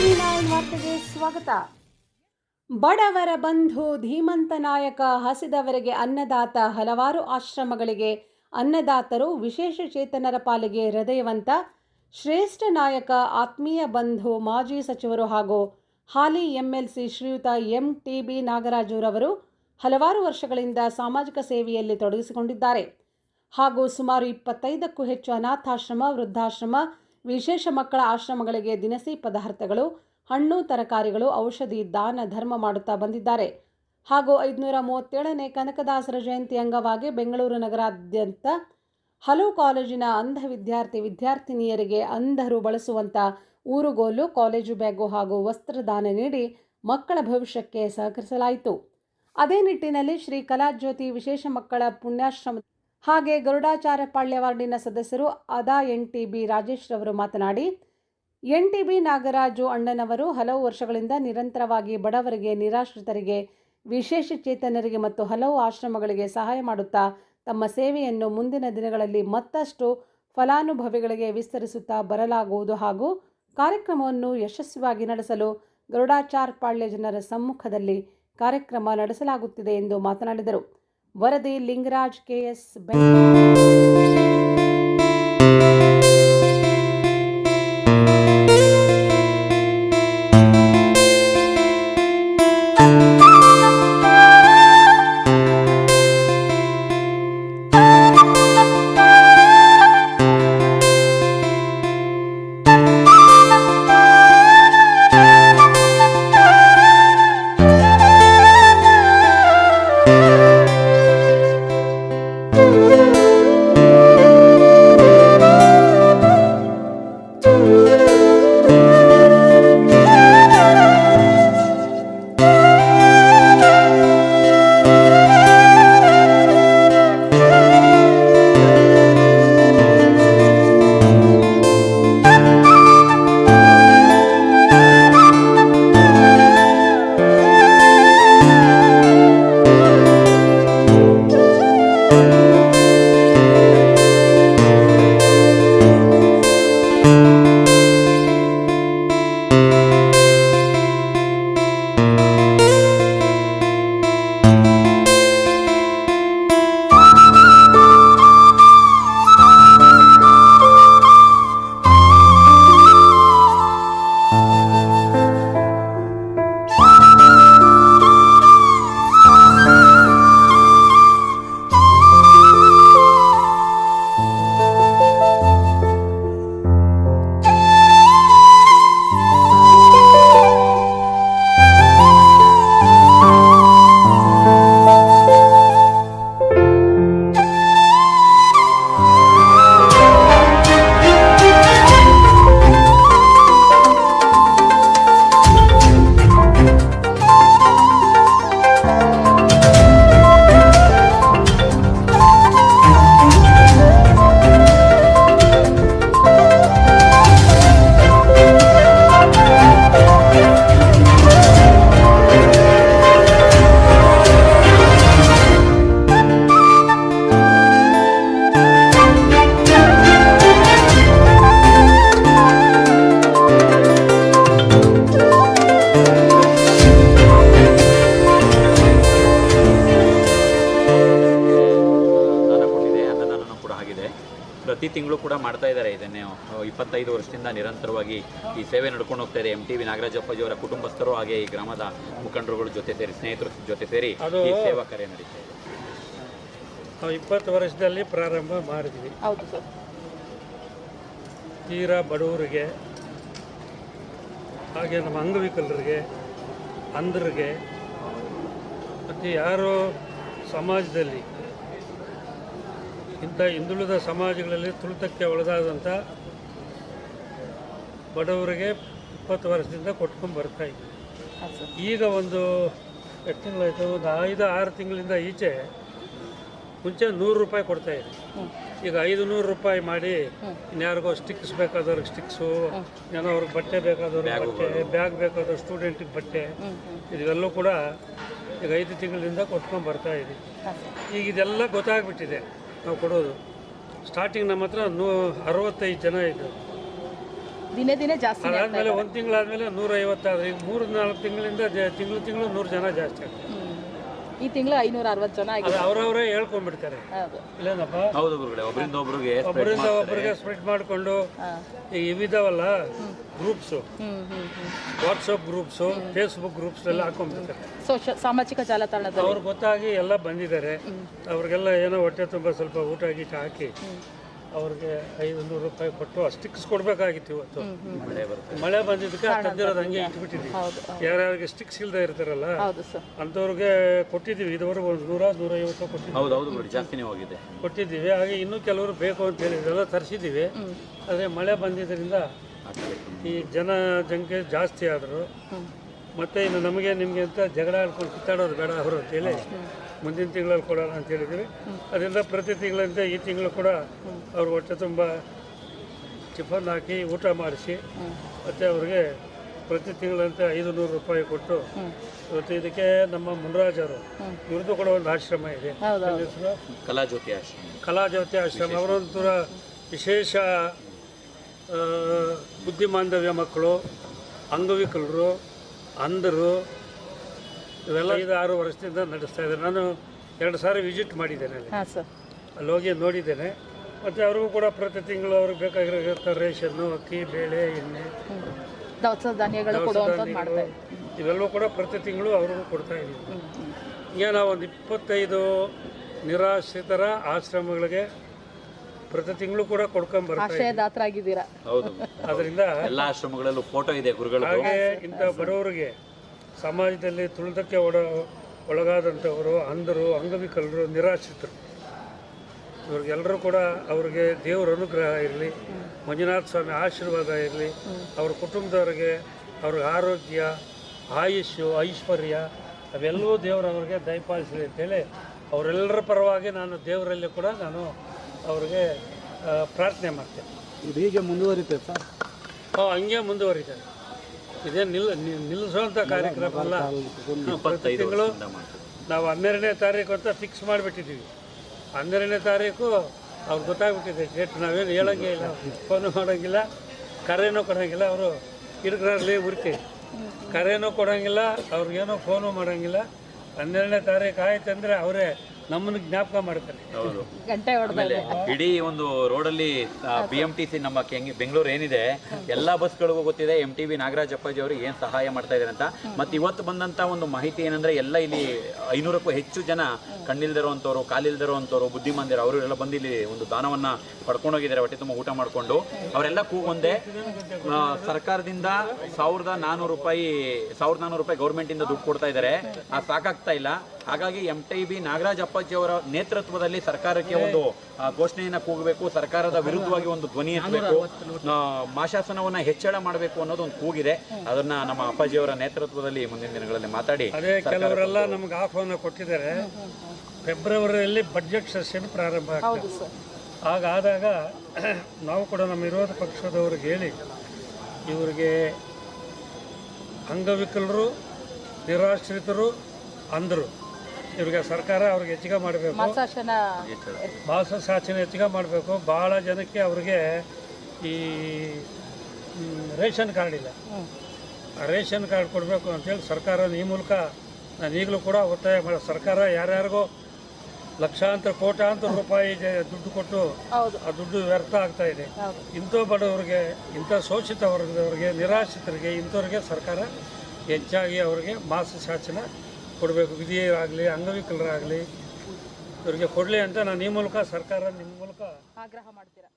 ಸ್ವಾಗತ. ಬಡವರ ಬಂಧು, ಧೀಮಂತ ನಾಯಕ, ಹಸಿದವರಿಗೆ ಅನ್ನದಾತ ಹಲವಾರು ಆಶ್ರಮಗಳಿಗೆ ಅನ್ನದಾತರು ವಿಶೇಷ ಚೇತನರ ಪಾಲಿಗೆ ಹೃದಯವಂತ ಶ್ರೇಷ್ಠ ನಾಯಕ, ಆತ್ಮೀಯ ಬಂಧು, ಮಾಜಿ ಸಚಿವರು ಹಾಗೂ ಹಾಲಿ ಎಂಎಲ್ಸಿ ಶ್ರೀಯುತ ಎಂ ಟಿ ಬಿ ನಾಗರಾಜುರವರು ಹಲವಾರು ವರ್ಷಗಳಿಂದ ಸಾಮಾಜಿಕ ಸೇವೆಯಲ್ಲಿ ತೊಡಗಿಸಿಕೊಂಡಿದ್ದಾರೆ. ಹಾಗೂ ಸುಮಾರು ಇಪ್ಪತ್ತೈದಕ್ಕೂ ಹೆಚ್ಚು ಅನಾಥಾಶ್ರಮ, ವೃದ್ಧಾಶ್ರಮ ವಿಶೇಷ ಮಕ್ಕಳ ಆಶ್ರಮಗಳಿಗೆ ದಿನಸಿ ಪದಾರ್ಥಗಳು, ಹಣ್ಣು, ತರಕಾರಿಗಳು, ಔಷಧಿ, ದಾನ, ಧರ್ಮ ಮಾಡುತ್ತಾ ಬಂದಿದ್ದಾರೆ. ಹಾಗೂ ಐದುನೂರ ಮೂವತ್ತೇಳನೇ ಕನಕದಾಸರ ಜಯಂತಿ ಅಂಗವಾಗಿ ಬೆಂಗಳೂರು ನಗರಾದ್ಯಂತ ಹಲವು ಕಾಲೇಜಿನ ಅಂಧ ವಿದ್ಯಾರ್ಥಿ ವಿದ್ಯಾರ್ಥಿನಿಯರಿಗೆ ಅಂಧರು ಬಳಸುವಂಥ ಊರುಗೋಲು, ಕಾಲೇಜು ಬ್ಯಾಗು ಹಾಗೂ ವಸ್ತ್ರದಾನ ನೀಡಿ ಮಕ್ಕಳ ಭವಿಷ್ಯಕ್ಕೆ ಸಹಕರಿಸಲಾಯಿತು. ಅದೇ ನಿಟ್ಟಿನಲ್ಲಿ ಶ್ರೀ ಕಲಾಜ್ಯೋತಿ ವಿಶೇಷ ಮಕ್ಕಳ ಪುಣ್ಯಾಶ್ರಮ ಹಾಗೆ ಗರುಡಾಚಾರ್ಯ ಪಾಳ್ಯ ವಾರ್ಡಿನ ಸದಸ್ಯರು ಅದಾ ಎನ್ ಟಿ ಬಿ ರಾಜೇಶ್ ರವರು ಮಾತನಾಡಿ ಎನ್ ಟಿ ಬಿ ನಾಗರಾಜು ಅಣ್ಣನವರು ಹಲವು ವರ್ಷಗಳಿಂದ ನಿರಂತರವಾಗಿ ಬಡವರಿಗೆ, ನಿರಾಶ್ರಿತರಿಗೆ, ವಿಶೇಷ ಚೇತನರಿಗೆ ಮತ್ತು ಹಲವು ಆಶ್ರಮಗಳಿಗೆ ಸಹಾಯ ಮಾಡುತ್ತಾ ತಮ್ಮ ಸೇವೆಯನ್ನು ಮುಂದಿನ ದಿನಗಳಲ್ಲಿ ಮತ್ತಷ್ಟು ಫಲಾನುಭವಿಗಳಿಗೆ ವಿಸ್ತರಿಸುತ್ತಾ ಬರಲಾಗುವುದು ಹಾಗೂ ಕಾರ್ಯಕ್ರಮವನ್ನು ಯಶಸ್ವಿಯಾಗಿ ನಡೆಸಲು ಗರುಡಾಚಾರ್ ಪಾಳ್ಯ ಜನರ ಸಮ್ಮುಖದಲ್ಲಿ ಕಾರ್ಯಕ್ರಮ ನಡೆಸಲಾಗುತ್ತಿದೆ ಎಂದು ಮಾತನಾಡಿದರು. ವರದಿ ಲಿಂಗರಾಜ್ ಕೆಎಸ್ ಮಾಡ್ತಾ ಇದ್ದಾರೆ. ಇದನ್ನೇ ಇಪ್ಪತ್ತೈದು ವರ್ಷದಿಂದ ನಿರಂತರವಾಗಿ ಈ ಸೇವೆ ನಡ್ಕೊಂಡು ಹೋಗ್ತಾ ಇದೆ. ಎಂ ಟಿ ವಿ ನಾಗರಾಜಪ್ಪಜಿಯವರ ಕುಟುಂಬಸ್ಥರು ಹಾಗೆ ಈ ಗ್ರಾಮದ ಮುಖಂಡರುಗಳ ಜೊತೆ ಸೇರಿ ಸ್ನೇಹಿತರ ಜೊತೆ ಸೇರಿ ಈ ಸೇವಾ ಕಾರ್ಯ ನಡೀತಾ ಇದೆ. ನಾವು ಇಪ್ಪತ್ತು ವರ್ಷದಲ್ಲಿ ಪ್ರಾರಂಭ ಮಾಡಿದ್ವಿ. ಹೌದು ಸರ್. ತೀರಾ ಬಡವರಿಗೆ ಹಾಗೆ ನಮ್ಮ ಅಂಗವಿಕಲರಿಗೆ ಅಂಧರಿಗೆ ಮತ್ತು ಯಾರೋ ಸಮಾಜದಲ್ಲಿ ಇಂಥ ಹಿಂದುಳಿದ ಸಮಾಜಗಳಲ್ಲಿ ತುಳಿತಕ್ಕೆ ಒಳಗಾದಂಥ ಬಡವರಿಗೆ ಇಪ್ಪತ್ತು ವರ್ಷದಿಂದ ಕೊಟ್ಕೊಂಡು ಬರ್ತಾ ಇದ್ವಿ. ಈಗ ಒಂದು ಎಷ್ಟು ತಿಂಗಳಾಯಿತು ಒಂದು ಐದು ಆರು ತಿಂಗಳಿಂದ ಈಚೆ ಮುಂಚೆ ನೂರು ರೂಪಾಯಿ ಕೊಡ್ತಾ ಇದೆ ಈಗ ಐದು ನೂರು ರೂಪಾಯಿ ಮಾಡಿ ಇನ್ಯಾರಿಗೋ ಸ್ಟಿಕ್ಸ್ ಬೇಕಾದವ್ರಿಗೆ ಸ್ಟಿಕ್ಸು ಏನೋ ಅವ್ರಿಗೆ ಬಟ್ಟೆ ಬೇಕಾದವ್ರಿಗೆ ಬಟ್ಟೆ ಬ್ಯಾಗ್ ಬೇಕಾದವ್ರು ಸ್ಟೂಡೆಂಟಿಗೆ ಬಟ್ಟೆ. ಇದೆಲ್ಲವೂ ಕೂಡ ಈಗ ಐದು ತಿಂಗಳಿಂದ ಕೊಟ್ಕೊಂಡು ಬರ್ತಾ ಇದೆ ಈಗ ಇದೆಲ್ಲ ಗೊತ್ತಾಗ್ಬಿಟ್ಟಿದೆ. ನಾವು ಕೊಡೋದು. ಸ್ಟಾರ್ಟಿಂಗ್ ನಮ್ಮ ಹತ್ರ ನೂ ಅರವತ್ತೈದು ಜನ ಇದ್ದರು. ದಿನೇ ದಿನೇ ಜಾಸ್ತಿ ಅದಾದಮೇಲೆ ಒಂದು ತಿಂಗಳಾದಮೇಲೆ ನೂರ ಐವತ್ತಾದ್ರೆ ಈಗ ಮೂರು ನಾಲ್ಕು ತಿಂಗಳಿಂದ ತಿಂಗಳು ತಿಂಗಳು ನೂರು ಜನ ಜಾಸ್ತಿ ಆಗ್ತಾರೆ ಈ ತಿಂಗಳು ಐನೂರ ಅರವತ್ತು ಜನ ಆಗಿದೆ ಅವರವರೇ ಹೇಳ್ಕೊಂಡ್ಬಿಡ್ತಾರೆ. ಇಲ್ಲೇನಪ್ಪ? ಹೌದು ಗುರುಗಳೇ ಒಬ್ಬರಿಂದ ಒಬ್ರಿಗೆ. ಒಬ್ಬರಿಗೆ ಸ್ಪ್ರೆಡ್ ಮಾಡಿಕೊಂಡು ಈಗ ಇವಿದಾವಲ್ಲ groups WhatsApp groups Facebook groups ಎಲ್ಲ ಹಾಕೊಂಡ್ಬಿಡ್ತಾರೆ. ಸೋಶ ಸಾಮಾಜಿಕ ಜಾಲತಾಣ ಅವ್ರಿಗೆ ಗೊತ್ತಾಗಿ ಎಲ್ಲ ಬಂದಿದ್ದಾರೆ. ಅವ್ರಿಗೆಲ್ಲ ಏನೋ ಹೊಟ್ಟೆ ತುಂಬ ಸ್ವಲ್ಪ ಊಟ ಗೀಟ ಹಾಕಿ. ಅವ್ರಿಗೆ ಐದು ನೂರು ರೂಪಾಯಿ ಕೊಟ್ಟು ಸ್ಟಿಕ್ಸ್ ಕೊಡಬೇಕಾಗಿತ್ತು ಇವತ್ತು. ಮಳೆ ಬರುತ್ತೆ. ಮಳೆ ಬಂದಿದ್ದಕ್ಕೆ ತಂದಿರೋದು ಹಂಗೆ ಇಟ್ಬಿಟ್ಟಿದ್ವಿ ಹೌದು ಯಾರ್ಯಾರಿಗೆ ಸ್ಟಿಕ್ಸ್ ಇಲ್ಲದೆ ಇರ್ತಾರಲ್ಲ ಹೌದು ಸರ್. ಅಂಥವ್ರಿಗೆ ಕೊಟ್ಟಿದ್ದೀವಿ. ಇದುವರೆಗೂ ಒಂದು ನೂರ ನೂರೈವತ್ತು ಕೊಟ್ಟಿದ್ದೀವಿ. ಹೌದು ಹೌದು ಗುರುಗಳೇ ಜಾಸ್ತಿನೇ ಹೋಗಿದೆ. ಕೊಟ್ಟಿದ್ದೀವಿ. ಹಾಗೆ ಇನ್ನೂ ಕೆಲವರು ಬೇಕು ಅಂತ ಹೇಳಿದ್ರೆಲ್ಲ ತರಿಸಿದ್ದೀವಿ. ಆದರೆ ಮಳೆ ಬಂದಿದ್ದರಿಂದ ಈ ಜನ ಜಂಕೆ ಜಾಸ್ತಿ ಆದರು ಮತ್ತೆ ಇನ್ನು ನಮಗೆ ನಿಮಗೆ ಅಂತ ಜಗಳ ಆಡ್ಕೊಂಡು ಕಿತ್ತಾಡೋದು ಬೇಡ ಅವರು ಅಂತೇಳಿ ಮುಂದಿನ ತಿಂಗಳಲ್ಲಿ ಕೊಡೋಣ ಅಂತ ಹೇಳಿದ್ವಿ. ಅದರಿಂದ ಪ್ರತಿ ತಿಂಗಳಂತೆ ಈ ತಿಂಗಳು ಕೂಡ ಅವ್ರ ಹೊಟ್ಟೆ ತುಂಬ ಟಿಫನ್ ಹಾಕಿ ಊಟ ಮಾಡಿಸಿ ಮತ್ತು ಅವ್ರಿಗೆ ಪ್ರತಿ ತಿಂಗಳಂತೆ ಐದು ನೂರು ರೂಪಾಯಿ ಕೊಟ್ಟು ಇವತ್ತು ಇದಕ್ಕೆ ನಮ್ಮ ಮುನರಾಜರು ಇವ್ರದ್ದು ಕೂಡ ಒಂದು ಆಶ್ರಮ ಇದೆ. ಕಲಾಜ್ಯೋತಿ ಆಶ್ರಮ. ಕಲಾಜ್ಯೋತಿ ಆಶ್ರಮ ಅವರೊಂಥರ ವಿಶೇಷ ಬುದ್ಧಿಮಾಂಧವ್ಯ ಮಕ್ಕಳು ಅಂಗವಿಕಲರು ಅಂಧರು ಇವೆಲ್ಲ ಐದು ಆರು ವರ್ಷದಿಂದ ನಡೆಸ್ತಾ ಇದ್ದಾರೆ. ನಾನು ಎರಡು ಸಾರಿ ವಿಸಿಟ್ ಮಾಡಿದ್ದೇನೆ ಅಲ್ಲಿ. ಹಾಂ ಸರ್ ಅಲ್ಲಿ ಹೋಗಿ ನೋಡಿದ್ದೇನೆ. ಮತ್ತು ಅವ್ರಿಗೂ ಕೂಡ ಪ್ರತಿ ತಿಂಗಳು ಅವ್ರಿಗೆ ಬೇಕಾಗಿರೋ ರೇಷನ್ನು ಅಕ್ಕಿ ಬೇಳೆ ಎಣ್ಣೆ ದವಸ ಧಾನ್ಯಗಳು ಕೊಡುವಂಥದ್ದು ಮಾಡ್ತಾ ಇದ್ದೀವಿ. ಇವೆಲ್ಲವೂ ಕೂಡ ಪ್ರತಿ ತಿಂಗಳು ಅವ್ರಿಗೂ ಕೊಡ್ತಾ ಇದ್ದೀವಿ. ಈಗ ನಾವು ಒಂದು ಇಪ್ಪತ್ತೈದು ನಿರಾಶ್ರಿತರ ಆಶ್ರಮಗಳಿಗೆ ಪ್ರತಿ ತಿಂಗಳು ಕೂಡ ಕೊಡ್ಕೊಂಡ್ ಬರ್ತಾ ಇದ್ದೀವಿ. ಆಶ್ರಯದಾತರಾಗಿದ್ದೀರಾ? ಹೌದು. ಅದರಿಂದ ಎಲ್ಲ ಆಶ್ರಮಗಳಲ್ಲೂ ಫೋಟೋ ಇದೆ ಗುರುಗಳು ಹಾಗೆ ಇಂಥ ಬಡವರಿಗೆ ಸಮಾಜದಲ್ಲಿ ತುಳಿತಕ್ಕೆ ಒಡ ಒಳಗಾದಂಥವರು ಅಂಧರು ಅಂಗವಿಕಲರು ನಿರಾಶ್ರಿತರು. ಇವ್ರಿಗೆಲ್ಲರೂ ಕೂಡ ಅವ್ರಿಗೆ ದೇವರ ಅನುಗ್ರಹ ಇರಲಿ ಮಂಜುನಾಥ ಸ್ವಾಮಿ ಆಶೀರ್ವಾದ ಇರಲಿ ಅವ್ರ ಕುಟುಂಬದವ್ರಿಗೆ ಅವ್ರಿಗೆ ಆರೋಗ್ಯ ಆಯುಷ್ಯು ಐಶ್ವರ್ಯ ಅವೆಲ್ಲವೂ ದೇವರು ಅವ್ರಿಗೆ ದಯಪಾಲಿಸಲಿ ಅಂತೇಳಿ ಅವರೆಲ್ಲರ ಪರವಾಗಿ ನಾನು ದೇವರಲ್ಲಿ ಕೂಡ ನಾನು ಅವ್ರಿಗೆ ಪ್ರಾರ್ಥನೆ ಮಾಡ್ತೇನೆ. ಇದು ಹೀಗೆ ಮುಂದುವರಿತೆ ಸರ್ ಹಾಂ ಹಂಗೆ ಮುಂದುವರಿತಾರೆ ಇದೇ ನಿಲ್ ನಿಲ್ಲಿಸುವಂಥ ಕಾರ್ಯಕ್ರಮ ಅಲ್ಲ. ಪ್ರತಿ ತಿಂಗಳು. ನಾವು ಹನ್ನೆರಡನೇ ತಾರೀಕು ಅಂತ ಫಿಕ್ಸ್ ಮಾಡಿಬಿಟ್ಟಿದ್ದೀವಿ. ಹನ್ನೆರಡನೇ ತಾರೀಕು ಅವ್ರು ಗೊತ್ತಾಗ್ಬಿಟ್ಟಿದೆ ಡೇಟ್ ನಾವೇನು ಹೇಳೋಂಗೆ ಇಲ್ಲ ಫೋನು ಮಾಡೋಂಗಿಲ್ಲ ಕರೆನೂ ಕೊಡೋಂಗಿಲ್ಲ ಅವರು ಹಿಡ್ಕರಲ್ಲಿ ಹುಡುಕಿ. ಕರೆನೂ ಕೊಡೋಂಗಿಲ್ಲ ಅವ್ರಿಗೇನೋ ಫೋನು ಮಾಡೋಂಗಿಲ್ಲ. ಹನ್ನೆರಡನೇ ತಾರೀಕು ಆಯ್ತು ಅಂದರೆ ಅವರೇ ನಮ್ಮನ್ನು ಜ್ಞಾಪಕ ಮಾಡ್ತಾರೆ. ಹೌದು. ಗಂಟೆ ಹೊಡೆದ ಆಮೇಲೆ ಇಡೀ ಒಂದು ರೋಡಲ್ಲಿ ಬಿ ಎಂ ಟಿ ಸಿ ನಮ್ಮ ಕೆಂಗ್- ಬೆಂಗಳೂರು ಏನಿದೆ ಎಲ್ಲಾ ಬಸ್ಗಳಿಗೂ ಗೊತ್ತಿದೆ ಎಂ ಟಿ ವಿ ನಾಗರಾಜ್ ಅಪ್ಪಾಜಿ ಅವರು ಏನ್ ಸಹಾಯ ಮಾಡ್ತಾ ಇದ್ದಾರೆ ಅಂತ. ಮತ್ತೆ ಇವತ್ತು ಬಂದಂತ ಒಂದು ಮಾಹಿತಿ ಏನಂದ್ರೆ ಎಲ್ಲ ಇಲ್ಲಿ ಐನೂರಕ್ಕೂ ಹೆಚ್ಚು ಜನ ಕಣ್ಣಿಲ್ದಿರುವಂತವ್ರು ಕಾಲಿಲ್ದಿರೋವಂಥವ್ರು ಬುದ್ಧಿಮಂದಿರ ಅವರು ಎಲ್ಲ ಬಂದು ಇಲ್ಲಿ ಒಂದು ದಾನವನ್ನ ಪಡ್ಕೊಂಡೋಗಿದ್ದಾರೆ ಹೊಟ್ಟೆ ತುಂಬ ಊಟ ಮಾಡ್ಕೊಂಡು. ಅವರೆಲ್ಲ ಕೂಗೊಂದೆ ಸರ್ಕಾರದಿಂದ ಸಾವಿರದ ನಾನೂರು ರೂಪಾಯಿ ಸಾವಿರದ ನಾನೂರು ರೂಪಾಯಿ ಗೌರ್ಮೆಂಟಿಂದ ದುಡ್ಡು ಕೊಡ್ತಾ ಇದ್ದಾರೆ. ಆ ಸಾಕಾಗ್ತಾ ಇಲ್ಲ. ಹಾಗಾಗಿ ಎಂ ಟಿ ಬಿ ನಾಗರಾಜ್ ಅಪ್ಪಾಜಿ ಅವರ ನೇತೃತ್ವದಲ್ಲಿ ಸರ್ಕಾರಕ್ಕೆ ಒಂದು ಘೋಷಣೆಯನ್ನ ಕೂಗಬೇಕು ಸರ್ಕಾರದ ವಿರುದ್ಧವಾಗಿ ಒಂದು ಧ್ವನಿ ಎತ್ತಬೇಕು ಆ, ಮಾಶಾಸನವನ್ನ ಹೆಚ್ಚಳ ಮಾಡಬೇಕು ಅನ್ನೋದು ಒಂದು ಕೂಗಿದೆ. ಅದನ್ನ ನಮ್ಮ ಅಪ್ಪಾಜಿ ಅವರ ನೇತೃತ್ವದಲ್ಲಿ ಮುಂದಿನ ದಿನಗಳಲ್ಲಿ ಮಾತಾಡಿ ಕೆಲವರೆಲ್ಲ ನಮ್ಗೆ ಆಹ್ವಾನ ಕೊಟ್ಟಿದ್ದಾರೆ. ಫೆಬ್ರವರಿಯಲ್ಲಿ ಬಜೆಟ್ ಸೆಷನ್ ಪ್ರಾರಂಭ ಆಗ್ತದೆ ಹಾಗಾದಾಗ ನಾವು ಕೂಡ ನಮ್ಮ ವಿರೋಧ ಪಕ್ಷದವ್ರಿಗೆ ಹೇಳಿ ಇವರಿಗೆ ಅಂಗವಿಕಲರು ನಿರಾಶ್ರಿತರು ಅಂದರು. ಇವ್ರಿಗೆ ಸರ್ಕಾರ ಅವ್ರಿಗೆ ಹೆಚ್ಚಿಗೆ ಮಾಡಬೇಕು. ಮಾಸ ಶಾಸನ ಹೆಚ್ಚಿಗೆ ಮಾಡಬೇಕು. ಭಾಳ ಜನಕ್ಕೆ ಅವ್ರಿಗೆ ಈ ರೇಷನ್ ಕಾರ್ಡ್ ಇಲ್ಲ. ರೇಷನ್ ಕಾರ್ಡ್ ಕೊಡಬೇಕು ಅಂತೇಳಿ ಸರ್ಕಾರ ಈ ಮೂಲಕ ನಾನು ಈಗಲೂ ಕೂಡ ಒತ್ತಾಯ ಮಾಡಿ ಸರ್ಕಾರ ಯಾರ್ಯಾರಿಗೂ ಲಕ್ಷಾಂತರ ಕೋಟ್ಯಾಂತರ ರೂಪಾಯಿ ದುಡ್ಡು ಕೊಟ್ಟು ಆ ದುಡ್ಡು ವ್ಯರ್ಥ ಆಗ್ತಾ ಇದೆ. ಇಂಥ ಬಡವರಿಗೆ ಇಂಥ ಶೋಷಿತ ವರ್ಗದವರಿಗೆ ನಿರಾಶ್ರಿತರಿಗೆ ಇಂಥವ್ರಿಗೆ ಸರ್ಕಾರ ಹೆಚ್ಚಾಗಿ ಅವರಿಗೆ ಮಾಸ ಶಾಸನ ಕೊಡಬೇಕು. ವಿಧಿಯರಾಗಲಿ ಅಂಗವಿಕಲರಾಗಲಿ ಇವರಿಗೆ ಕೊಡಲಿ ಅಂತ ನಾನು ಈ ಮೂಲಕ ಸರ್ಕಾರ ನಿಮ್ಮ ಮೂಲಕ ಆಗ್ರಹ ಮಾಡ್ತೀರಾ?